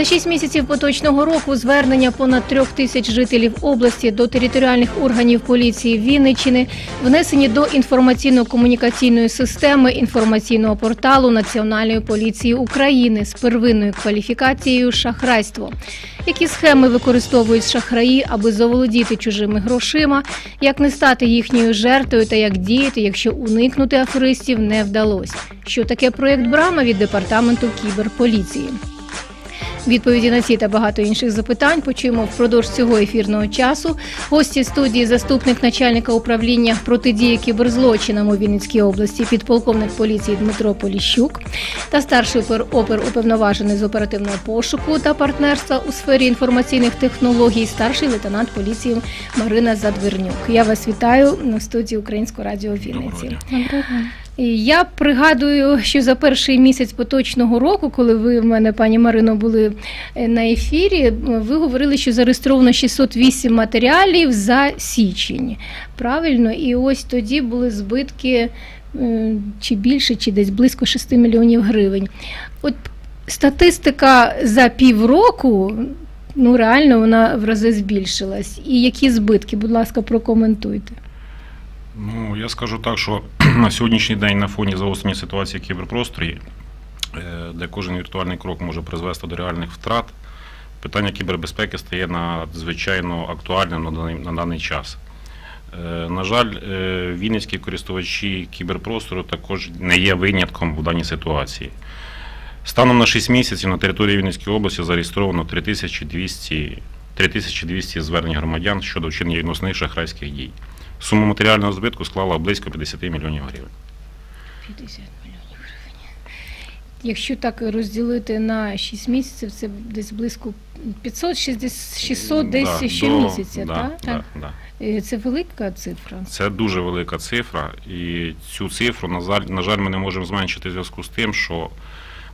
За шість місяців поточного року звернення понад трьох тисяч жителів області до територіальних органів поліції Вінниччини внесені до інформаційно-комунікаційної системи інформаційного порталу Національної поліції України з первинною кваліфікацією шахрайство. Які схеми використовують шахраї, аби заволодіти чужими грошима, як не стати їхньою жертвою та як діяти, якщо уникнути аферистів не вдалося? Що таке проєкт Брама від департаменту кіберполіції? Відповіді на ці та багато інших запитань почуємо впродовж цього ефірного часу. Гості студії заступник начальника управління протидії кіберзлочинам у Вінницькій області, підполковник поліції Дмитро Поліщук та старший опер, уповноважений з оперативного пошуку та партнерства у сфері інформаційних технологій, старший лейтенант поліції Марина Задвернюк. Я вас вітаю на студії Українського радіо Вінниці. І Я пригадую, що за перший місяць поточного року, коли ви в мене, пані Марино, були е, на ефірі, ви говорили, що зареєстровано 608 матеріалів за січень. Правильно, і ось тоді були збитки е, чи більше, чи десь близько 6 мільйонів гривень. От статистика за півроку. Ну, реально вона в рази збільшилась. І які збитки, будь ласка, прокоментуйте. Ну, я скажу так, що на сьогоднішній день на фоні загострення ситуації в кіберпросторі, е, де кожен віртуальний крок може призвести до реальних втрат, питання кібербезпеки стає надзвичайно актуальним на даний, на даний час. Е, На жаль, е, вінницькі користувачі кіберпростору також не є винятком в даній ситуації. Станом на 6 місяців на території Вінницької області зареєстровано 3200, 3200 звернень громадян щодо вчинення відносних шахрайських дій. Сума матеріального збитку склала близько 50 мільйонів гривень. 50 мільйонів гривень. Якщо так розділити на 6 місяців, це десь близько 500, 60, 600 десь Да, щомісяця, до- так? да, да, да. Е, Це велика цифра. Це дуже велика цифра, і цю цифру, на жаль, на жаль, ми не можемо зменшити в зв'язку з тим, що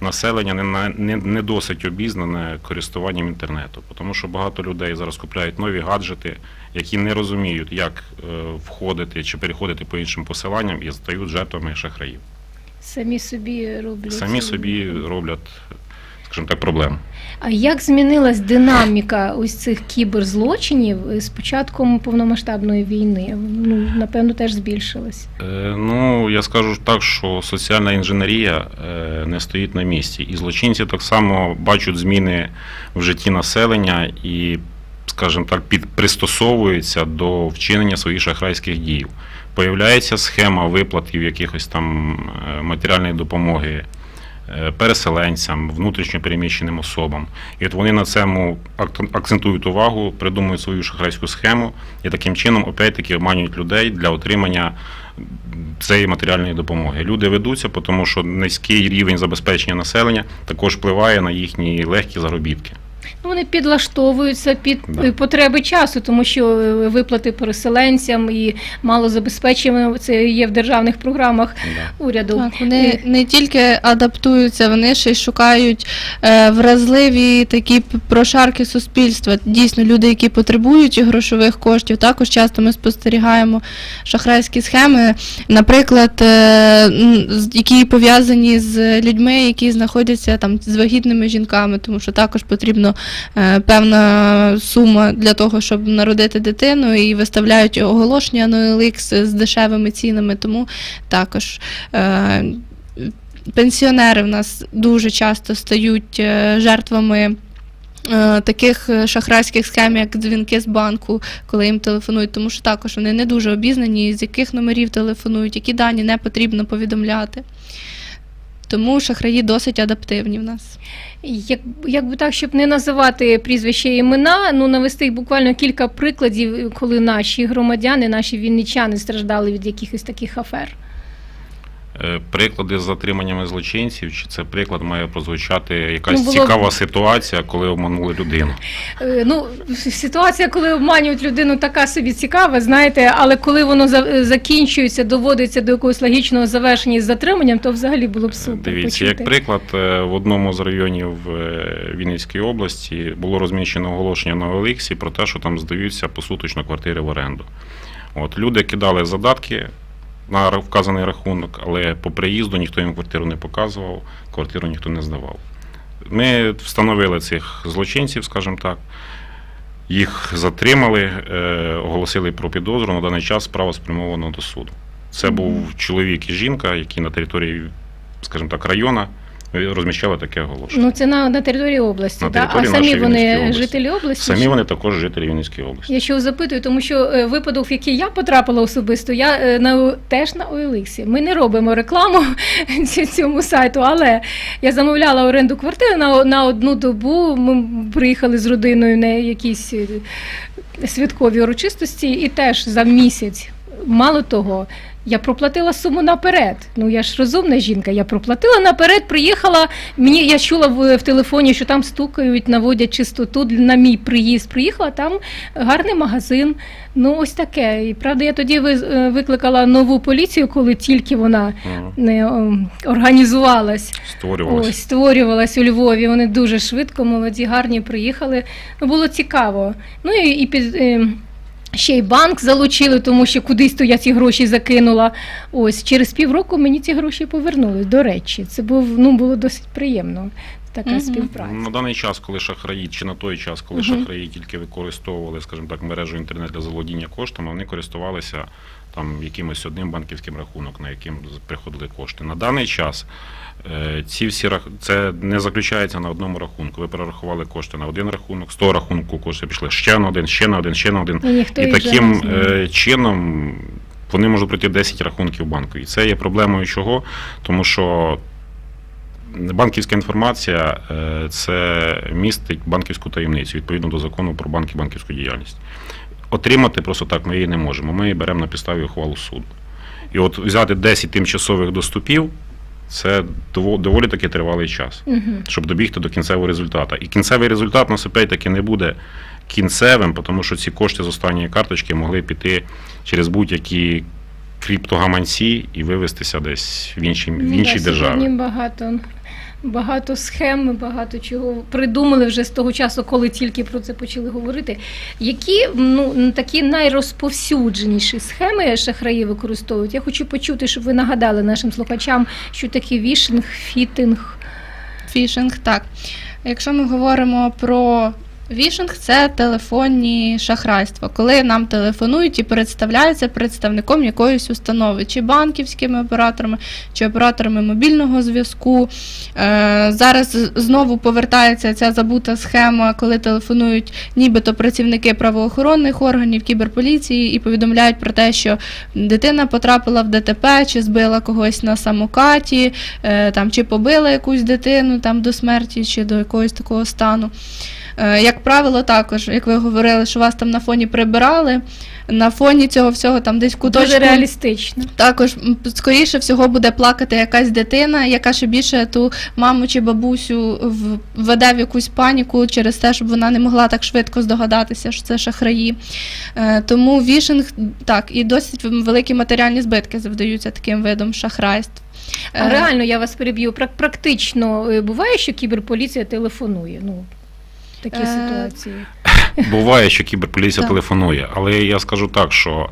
населення не, на- не, не досить обізнане користуванням інтернету, тому що багато людей зараз купляють нові гаджети, які не розуміють, як е, входити чи переходити по іншим посиланням і стають жертвами шахраїв. Самі собі роблять. Самі собі роблять, скажімо так, проблем. А як змінилась динаміка ось цих кіберзлочинів з початком повномасштабної війни? Ну, напевно, теж збільшилась. Е, Ну, я скажу так, що соціальна інженерія е, не стоїть на місці. І злочинці так само бачать зміни в житті населення і, скажімо так, під, пристосовуються до вчинення своїх шахрайських дій. Появляється схема виплатів якихось там е, матеріальної допомоги переселенцям, внутрішньо переміщеним особам. І от вони на цьому акцентують увагу, придумують свою шахрайську схему і таким чином опять-таки обманюють людей для отримання цієї матеріальної допомоги. Люди ведуться, тому що низький рівень забезпечення населення також впливає на їхні легкі заробітки. Ну, вони підлаштовуються під Да. е, потреби часу, тому що е, виплати переселенцям і малозабезпеченим це є в державних програмах Да. уряду. Так, вони не тільки адаптуються, вони ще й шукають е, вразливі такі прошарки суспільства. Дійсно, люди, які потребують грошових коштів, також часто ми спостерігаємо шахрайські схеми, наприклад, е, з- які пов'язані з людьми, які знаходяться там з вагітними жінками, тому що також потрібно е, певна сума для того, щоб народити дитину, і виставляють оголошення на OLX з дешевими цінами. Тому також е, пенсіонери в нас дуже часто стають е, жертвами. Таких шахрайських схем, як дзвінки з банку, коли їм телефонують, тому що також вони не дуже обізнані, з яких номерів телефонують, які дані не потрібно повідомляти. Тому шахраї досить адаптивні в нас. Як, якби так, щоб не називати прізвища і імена, ну навести буквально кілька прикладів, коли наші громадяни, наші вінничани страждали від якихось таких афер. Е, Приклади з затриманнями злочинців, чи це приклад має прозвучати якась Ну, було цікава ситуація, коли обманули людину? Е, Ну, ситуація, коли обманюють людину, така собі цікава, знаєте, але коли воно закінчується, доводиться до якогось логічного завершення з затриманням, то взагалі було б супер. Дивіться, почути. як приклад, е, в одному з районів е, Вінницької області було розміщено оголошення на Олексі про те, що там здаються посуточно квартири в оренду. От люди кидали задатки на вказаний рахунок, але по приїзду ніхто їм квартиру не показував, квартиру ніхто не здавав. Ми встановили цих злочинців, скажімо так. Їх затримали, е, оголосили про підозру. На даний час справа спрямована до суду. Це був чоловік і жінка, які на території, скажімо так, району розміщали таке оголошення. Ну, це на, на території області, На так? а самі вони області. жителі області? Самі чи- вони також жителі Вінницької області. Я чого запитую, тому що е, випадок, в який я потрапила особисто, я е, на теж на OLX. Ми не робимо рекламу цьому сайту, але я замовляла оренду квартири на, на одну добу. Ми приїхали з родиною на якісь е, святкові урочистості, і теж за місяць. Мало того, я проплатила суму наперед. Ну я ж розумна жінка. Я проплатила наперед, приїхала. Мені я чула в, в телефоні, що там стукають, наводять чистоту на мій приїзд. Приїхала там гарний магазин. Ну ось таке. І правда, я тоді е, викликала нову поліцію, коли тільки вона не організувалась. Створювалося. Ось створювалась у Львові. Вони дуже швидко, молоді, гарні приїхали. Ну, було цікаво. Ну і, і під. Ще й банк залучили, тому що кудись то я ці гроші закинула. Ось через півроку мені ці гроші повернули. До речі, це був ну було досить приємно. Така Мгм. співпраця. На даний час, коли шахраї, чи на той час, коли Мгм. шахраї тільки використовували, скажімо так, мережу інтернет для заволодіння коштами, вони користувалися там якимось одним банківським рахунок, на яким з- приходили кошти. На даний час ці всі рах... це не заключається на одному рахунку. Ви перерахували кошти на один рахунок, з того рахунку кошти пішли ще на один, ще на один, ще на один. І І таким е, чином вони можуть пройти 10 рахунків банку. І це є проблемою чого? Тому що банківська інформація е, це містить банківську таємницю відповідно до закону про банки і банківську діяльність. Отримати просто так ми її не можемо. Ми її беремо на підставі ухвалу суду. І от взяти 10 тимчасових доступів це доволі таки тривалий час угу. щоб добігти до кінцевого результату. І кінцевий результат на нас опять таки не буде кінцевим, тому що ці кошти з останньої карточки могли піти через будь-які криптогаманці і вивестися десь в іншій, в Ну, іншій державі. Багато, багато схем, багато чого придумали вже з того часу, коли тільки про це почали говорити. Які ну, такі найрозповсюдженіші схеми шахраї використовують? Я хочу почути, щоб ви нагадали нашим слухачам, що таке вішинг, фітинг. Фішинг, так. Якщо ми говоримо про вішинг, це телефонні шахрайства, коли нам телефонують і представляються представником якоїсь установи, чи банківськими операторами, чи операторами мобільного зв'язку. Е, зараз знову повертається ця забута схема, коли телефонують нібито працівники правоохоронних органів, кіберполіції і повідомляють про те, що дитина потрапила в ДТП, чи збила когось на самокаті, е, там, чи побила якусь дитину там, до смерті, чи до якогось такого стану. Е, Як правило, також, як ви говорили, що вас там на фоні прибирали, на фоні цього всього там десь куточку. Дуже реалістично. Також скоріше всього буде плакати якась дитина, яка ще більше ту маму чи бабусю введе в якусь паніку через те, щоб вона не могла так швидко здогадатися, що це шахраї. Е, Тому вішинг так і досить великі матеріальні збитки завдаються таким видом шахрайств. А Е, реально я вас переб'ю. Прак- Практично буває, що кіберполіція телефонує. Ну, такі Е, ситуації. Буває, що кіберполіція Так. телефонує, але я скажу так, що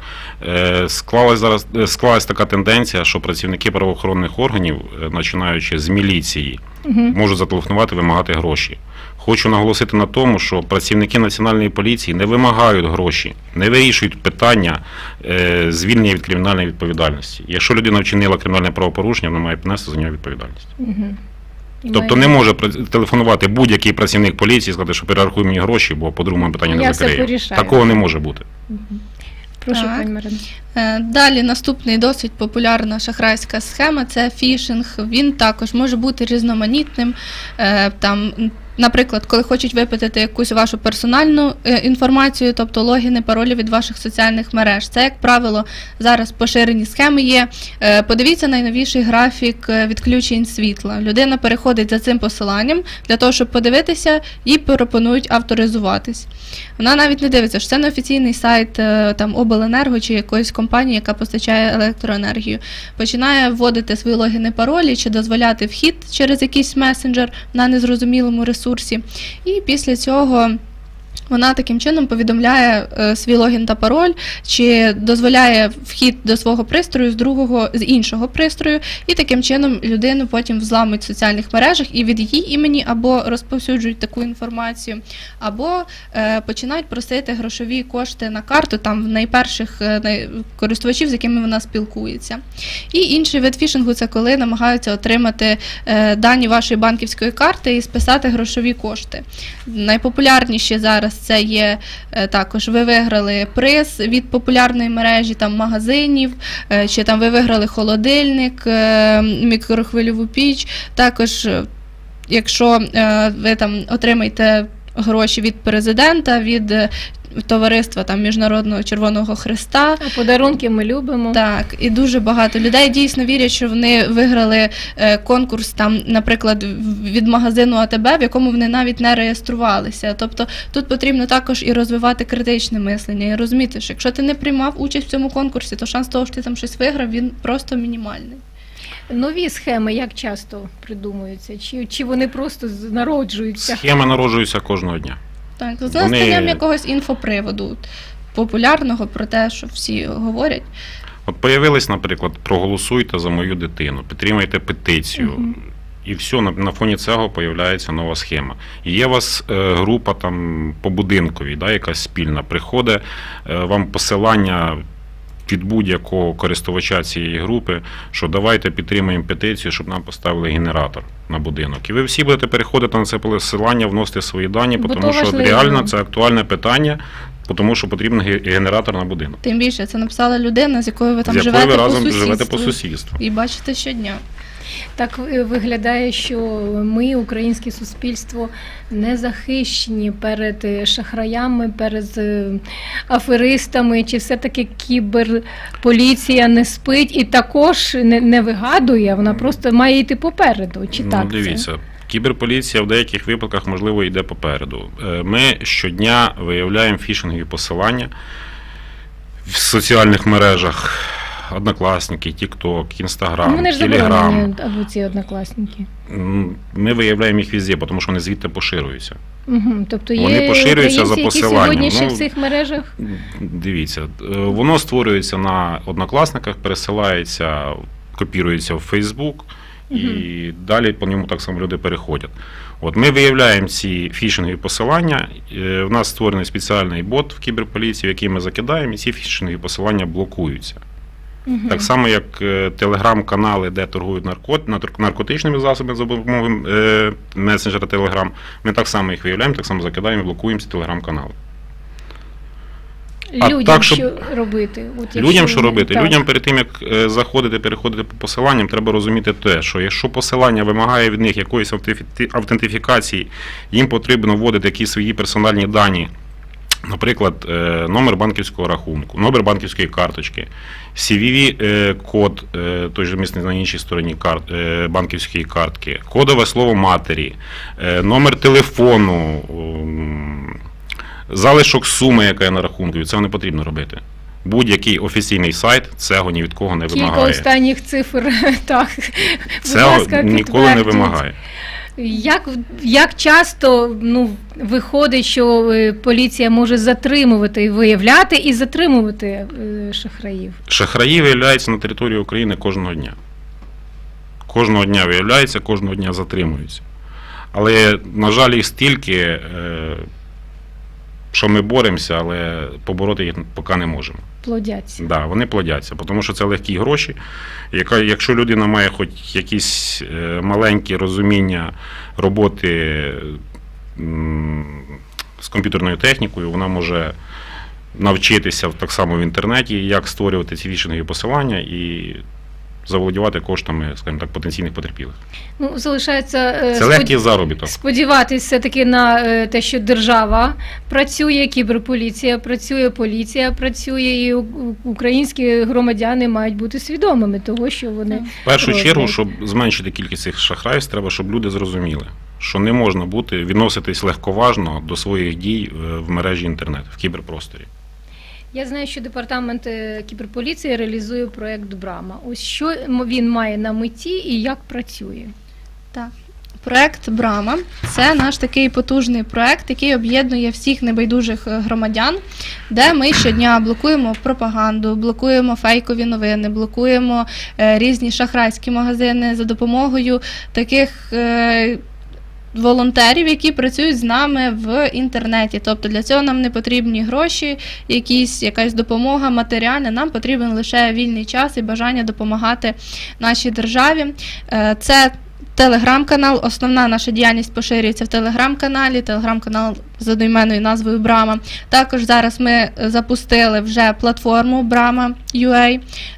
е, склалась зараз е, склалась така тенденція, що працівники правоохоронних органів, починаючи з міліції, Мгм. можуть зателефонувати, вимагати гроші. Хочу наголосити на тому, що працівники національної поліції не вимагають гроші, не вирішують питання е, звільнення від кримінальної відповідальності. Якщо людина вчинила кримінальне правопорушення, вона має понести за нього відповідальність. Мгм. І Тобто не може пра- телефонувати будь-який працівник поліції і сказати, що перерахуй мені гроші, бо по-другому питання Я не все закриє. порішаю. Такого не може бути. Мгм. Прошу, Так. пані Марина. Е, Далі наступний досить популярна шахрайська схема це фішинг. Він також може бути різноманітним. Е, Там Наприклад, коли хочуть випитати якусь вашу персональну е, інформацію, тобто логіни, паролі від ваших соціальних мереж. Це, як правило, зараз поширені схеми є. Е, Подивіться найновіший графік е, відключень світла. Людина переходить за цим посиланням для того, щоб подивитися, їй пропонують авторизуватись. Вона навіть не дивиться, що це не офіційний сайт там обленерго чи якоїсь компанії, яка постачає електроенергію. Починає вводити свої логіни паролі чи дозволяти вхід через якийсь месенджер на незрозумілому ресурсі. І після цього. Вона таким чином повідомляє е, свій логін та пароль, чи дозволяє вхід до свого пристрою з другого з іншого пристрою, і таким чином людину потім взламують в соціальних мережах і від її імені або розповсюджують таку інформацію, або е, починають просити грошові кошти на карту там в найперших е, користувачів, з якими вона спілкується. І інший вид фішингу це коли намагаються отримати е, дані вашої банківської карти і списати грошові кошти. Найпопулярніші зараз це є е, також ви виграли приз від популярної мережі там магазинів, е, чи там ви виграли холодильник, е, мікрохвильову піч. Також, якщо ви там отримаєте гроші від президента, від товариства там Міжнародного Червоного Христа. А подарунки ми любимо. Так, і дуже багато людей дійсно вірять, що вони виграли е, конкурс там, наприклад, від магазину АТБ, в якому вони навіть не реєструвалися. Тобто тут потрібно також і розвивати критичне мислення, і розуміти, що якщо ти не приймав участь в цьому конкурсі, то шанс того, що ти там щось виграв, він просто мінімальний. Нові схеми як часто придумуються? Чи, чи вони просто народжуються? Схеми народжуються кожного дня. Так, з Вони- настанням якогось інфоприводу популярного про те, що всі говорять. От появились, наприклад, проголосуйте за мою дитину, підтримайте петицію. Мгм. І все, на, на фоні цього появляється нова схема. І є у вас е, група там по будинковій, да, якась спільна, приходить е, вам посилання від будь-якого користувача цієї групи, що давайте підтримаємо петицію, щоб нам поставили генератор на будинок. І ви всі будете переходити на це посилання, вносити свої дані, Бо тому то що важливо. реально це актуальне питання, тому що потрібен ге- генератор на будинок. Тим більше це написала людина, з якою ви там з якою живете ви по разом сусідству. живете по сусідству. І бачите щодня. Так виглядає, що ми, українське суспільство, не захищені перед е, шахраями, перед е, аферистами, чи все-таки кіберполіція не спить і також не, не вигадує, вона просто має йти попереду. Чи ну, так? це? дивіться. Кіберполіція в деяких випадках, можливо, йде попереду. Е, Ми щодня виявляємо фішингові посилання в соціальних мережах. Однокласники, TikTok, Ну, Instagram, вони ж або ці однокласники. Ми виявляємо їх везде, тому що вони звідти поширюються. Угу. Тобто є Вони поширюються за українці, які сьогодні Ну, в цих мережах. Дивіться, е, воно створюється на однокласниках, пересилається, копірується в Facebook, і далі по ньому так само люди переходять. От ми виявляємо ці фішингові посилання. е, В нас створений спеціальний бот в кіберполіції, в який ми закидаємо, і ці фішингові посилання блокуються. Мгм. Так само, як е, телеграм-канали, де торгують наркот, наркотичними засобами за допомогою е, месенджера Телеграм, ми так само їх виявляємо, так само закидаємо і блокуємо ці телеграм-канали. а Людям так, щоб- що робити? От Людям що робити? так. Людям перед тим, як е, заходити, переходити по посиланням, треба розуміти те, що якщо посилання вимагає від них якоїсь автентифікації, їм потрібно вводити якісь свої персональні дані. Наприклад, е, номер банківського рахунку, номер банківської карточки, CVV-код, е, той же місний на іншій стороні карт, е, банківської картки, кодове слово матері, е, номер телефону, залишок суми, яка є на рахунку, це не потрібно робити. Будь-який офіційний сайт цього ні від кого не Кілька вимагає. останніх цифр так. Ласка, ніколи не вимагає. Як, як часто ну, виходить, що е, поліція може затримувати, виявляти і затримувати е, шахраїв? Шахраї виявляються на території України кожного дня. Кожного дня виявляються, кожного дня затримуються. Але, на жаль, їх стільки, е, що ми боремося, але побороти їх поки не можемо. Плодяться. Да, вони плодяться, тому що це легкі гроші. Яка, якщо людина має хоч якісь е, маленькі розуміння роботи з комп'ютерною технікою, вона може навчитися так само в інтернеті, як створювати ці фішингові посилання і заволодівати коштами, скажімо так, потенційних потерпілих. Ну, залишається е, Це спод- легкий заробіток. сподіватися все-таки на е, те, що держава працює, кіберполіція працює, поліція працює, і українські громадяни мають бути свідомими того, що вони В першу Роблять. чергу, щоб зменшити кількість цих шахрайств, треба, щоб люди зрозуміли, що не можна бути відноситись легковажно до своїх дій е, в мережі інтернет, в кіберпросторі. Я знаю, що департамент е, кіберполіції реалізує проект Брама. Ось що він має на меті і як працює. Так. Проект Брама це наш такий потужний проект, який об'єднує всіх небайдужих е, громадян, де ми щодня блокуємо пропаганду, блокуємо фейкові новини, блокуємо е, різні шахрайські магазини за допомогою таких. Волонтерів, які працюють з нами в інтернеті, тобто для цього нам не потрібні гроші, якісь якась допомога матеріальна. Нам потрібен лише вільний час і бажання допомагати нашій державі. Е, Це телеграм-канал. Основна наша діяльність поширюється в телеграм-каналі. Телеграм-канал з одноіменною назвою Брама. Також зараз ми запустили вже платформу Брама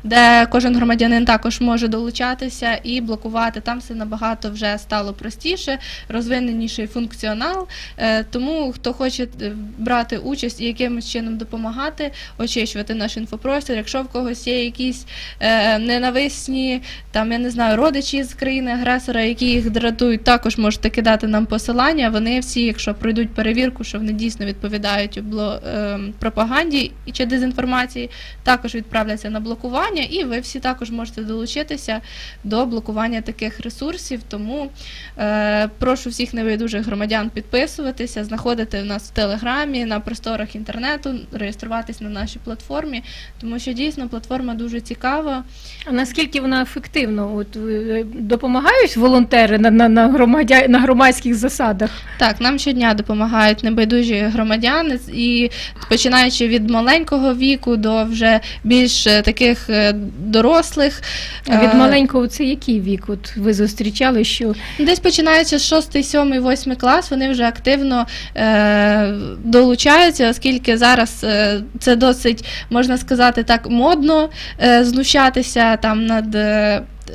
де кожен громадянин також може долучатися і блокувати. Там все набагато вже стало простіше, розвиненіший функціонал. Е, Тому хто хоче е, брати участь і якимось чином допомагати, очищувати наш інфопростір. Якщо в когось є якісь е, ненависні, там я не знаю, родичі з країни агресора, які їх дратують, також можете кидати нам посилання. Вони всі, якщо пройдуть перевірку, що вони дійсно відповідають обло, е, пропаганді чи дезінформації, також відправляться на блокування, і ви всі також можете долучитися до блокування таких ресурсів. Тому е, прошу всіх небайдужих громадян підписуватися, знаходити в нас в телеграмі, на просторах інтернету, реєструватись на нашій платформі, тому що дійсно платформа дуже цікава. А наскільки вона ефективна? От е, допомагають волонтери на, на, на, громадя... на громадських засадах? Так, нам щодня допомагають небайдужі громадяни, і починаючи від маленького віку до вже більш е, таких е, дорослих. А від Е, маленького це який вік? От ви зустрічали, що Десь починаючи з 6, 7, 8 клас, вони вже активно е, долучаються, оскільки зараз е, це досить, можна сказати так, модно е, знущатися там над.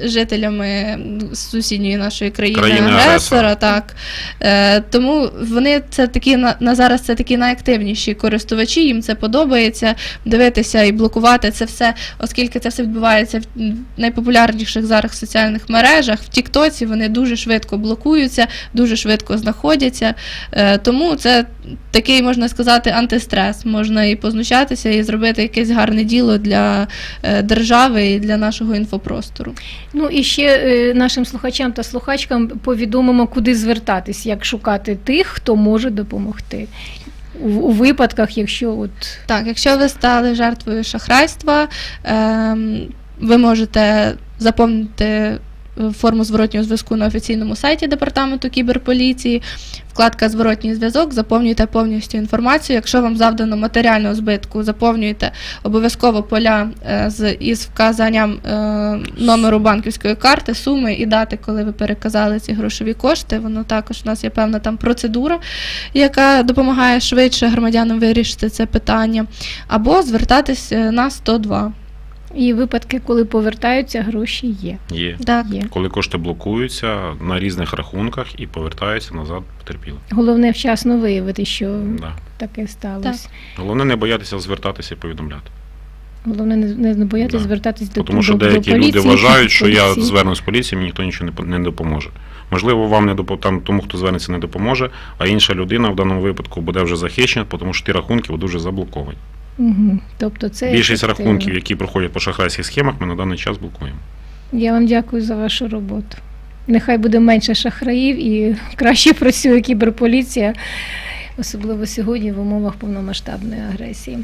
Жителями сусідньої нашої країни, Країни агресора, агресора. так е, тому вони це такі на, на зараз це такі найактивніші користувачі. Їм це подобається дивитися і блокувати це все, оскільки це все відбувається в найпопулярніших зараз соціальних мережах. В Тіктоці вони дуже швидко блокуються, дуже швидко знаходяться. Е, тому це такий, можна сказати, антистрес. Можна і познущатися, і зробити якесь гарне діло для е, держави і для нашого інфопростору. Ну і ще е, нашим слухачам та слухачкам повідомимо, куди звертатись, як шукати тих, хто може допомогти. У, випадках, якщо от Так, якщо ви стали жертвою шахрайства, ем, ви можете заповнити форму зворотнього зв'язку на офіційному сайті департаменту кіберполіції. Вкладка Зворотній зв'язок, заповнюйте повністю інформацію. Якщо вам завдано матеріального збитку, заповнюйте обов'язково поля е, з із вказанням е, номеру банківської карти, суми і дати, коли ви переказали ці грошові кошти. Воно також у нас є певна там процедура, яка допомагає швидше громадянам вирішити це питання, або звертатись е, на 102. І випадки, коли повертаються, гроші є. Є. Так. є. Коли кошти блокуються на різних рахунках і повертаються назад потерпілим. Головне вчасно виявити, що Да. таке сталося. Головне не боятися звертатися і повідомляти. Головне не, не, боятися Да. звертатись до Тому що до, деякі до поліції, люди вважають, що я поліції. звернусь в поліцію, мені ніхто нічого не по- не допоможе. Можливо, вам не допо- там, тому, хто звернеться, не допоможе, а інша людина в даному випадку буде вже захищена, тому що ті рахунки будуть вже заблоковані. Угу. Тобто це Більшість ефективно. рахунків, які проходять по шахрайських схемах, ми на даний час блокуємо. Я вам дякую за вашу роботу. Нехай буде менше шахраїв і краще працює кіберполіція, особливо сьогодні в умовах повномасштабної агресії.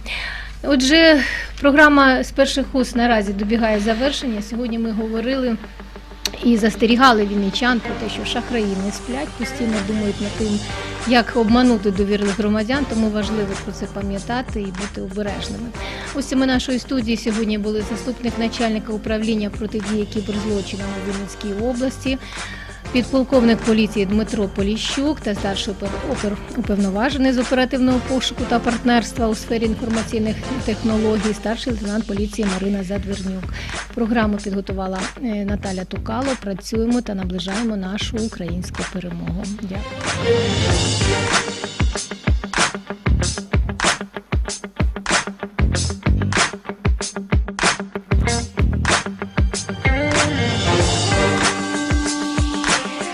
Отже, програма з перших уст наразі добігає завершення. Сьогодні ми говорили і застерігали вінничан про те, що шахраї не сплять, постійно думають над тим, як обманути довірних громадян, тому важливо про це пам'ятати і бути обережними. Ось ми нашої студії сьогодні були заступник начальника управління протидії кіберзлочинам у Вінницькій області, підполковник поліції Дмитро Поліщук та старший опер- уповноважений з оперативного пошуку та партнерства у сфері інформаційних технологій, старший лейтенант поліції Марина Задвірнюк. Програму підготувала е, Наталя Тукало. Працюємо та наближаємо нашу українську перемогу. Дякую.